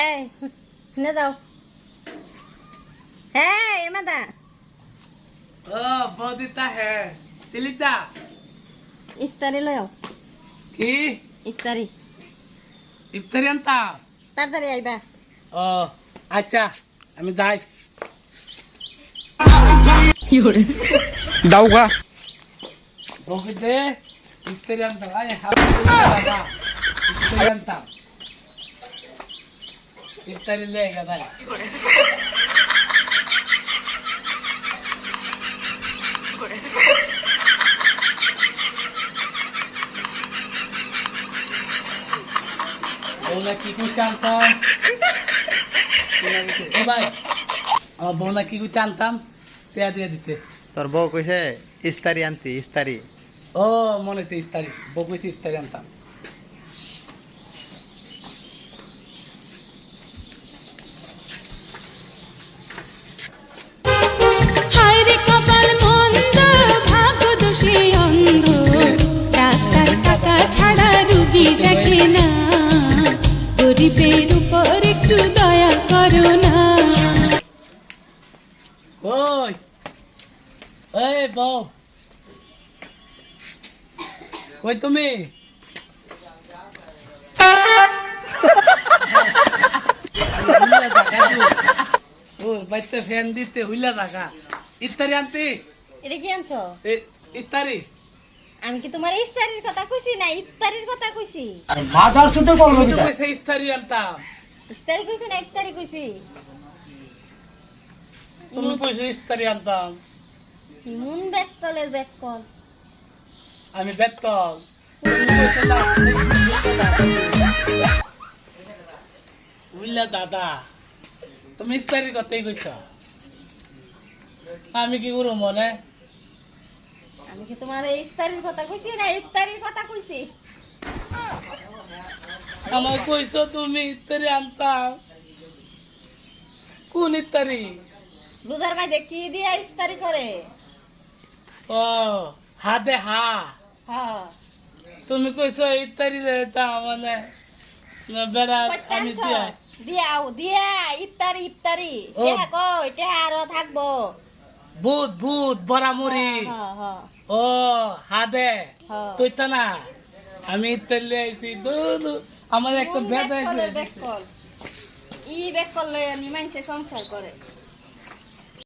হ্যাঁ শুনে দাও। হ্যাঁ এমাদা ও বৌদিতা হে দিলীপদা ইস্তারি লয় কি? ইস্তারি ইফতারি আনতা? তাড়াতাড়ি আইবা। ও আচ্ছা আমি যাই। দাউগা বৌকে দে ইফতারি আনতাম আয় ইফতারি আনতাম ইফতারি লে গাদাই বৌলা কি করতে আনতাম ভাই আমার বৌলা কি করতে আনতাম দিয়ে দিছে তোর বউ কইছে ইস্তারি আনতি ইস্তারি ও মনে ইস্তারি বউ কইছে ইস্তারি আনতাম ওই এই বউ কই তুমি ও বাইতে ফ্যান দিতে হুইলা থাকা ইত্তারি আনতি এটা কি আনছো? ইত্তারি আমি কি তোমার ইস্তারির কথা কইছি না ইফতারির কথা কইছি? মাথার শুধু বলব কইছে ইত্তারি আনতাম। ইস্তারি কইছি না ইফতারি কইছি? তুমি কইছো ইস্তারি আনতাম। ইমুন ব্যাককলের ব্যাককল আমি বেতল বুঝলা দাদা। তুমি ইস্তারির কথাই কইছ। আমি কি করব মনে? আমি কি তোমার এই ইস্তারির কথা কইছি না ইফতারির কথা কইছি? আমার কইছ তুমি ইস্তারি আনতাম। কোন ইস্তারি? রোজার মাঝে কি দিয়া ইস্তারি করে? ও হা দে হা। হ্যাঁ তুমি কইছ ইস্তারি তা মানে না বেড়া আমি দিয়া। দিয়াও দিয়া ইফতারি ইফতারি। দেখা কো এটা আরও থাকব। ভূত ভূত হ্যাঁ ও হা দে। হ্যাঁ তুই তো না আমি ইত্যাদি আইছি দুধু আমার একটা ভেদ আছে ই বেকল লয়ে নি মানুষে সংসার করে।